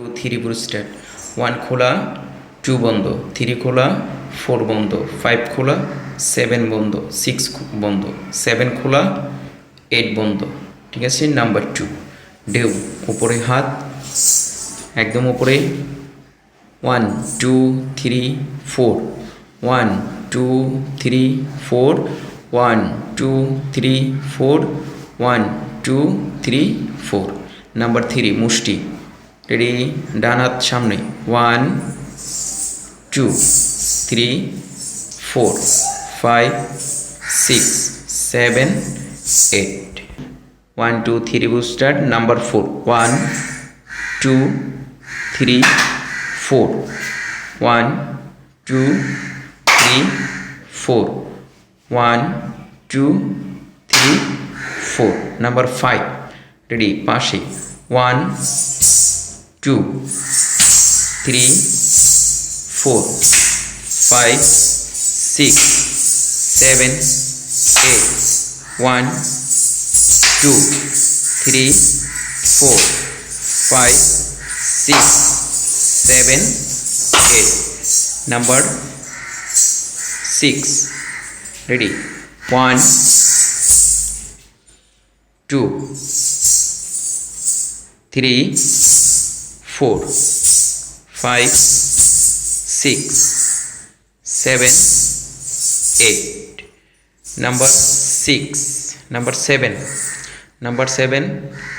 Two three পুরো start one খোলা two বন্ধ. থ্রি খোলা ফোর বন্ধ. ফাইভ খোলা সেভেন বন্ধ. সিক্স বন্ধ. সেভেন খোলা এইট বন্ধ। ঠিক আছে? নাম্বার টু ঢেউ উপরে হাত, একদম উপরে। One two three four one two three four one two three four one two three four number three মুষ্টি রেডি ডান হাত সামনে। One two three four five six seven eight one two three booster number four one two three four one two three four one two three four number five ready পাশে। One two three four five six seven eight one two three four five six seven eight number six ready one two three four five six seven eight number six number seven number seven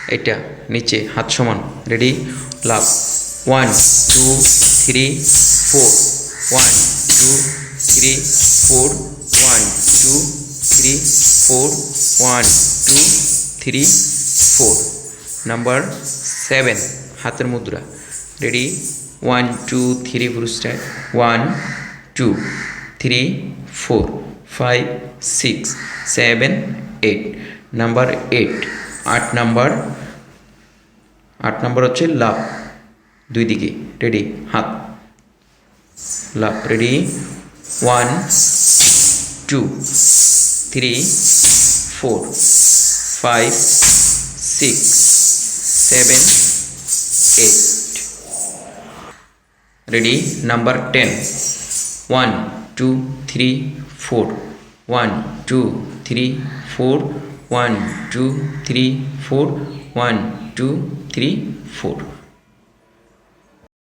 এটা নিচে, হাত সমান ready love one two three four one two three four one two three four one two three four number seven হাতের মুদ্রা। Ready one two three পুরস্কার one two three four five six seven eight number eight আট number আট number হচ্ছে love দুই দিকে। Ready হাত। Love ready one two three four five six seven 8 ready? Number 10 1 2 3 4 1 2 3 4 1 2 3 4 1 2 3 4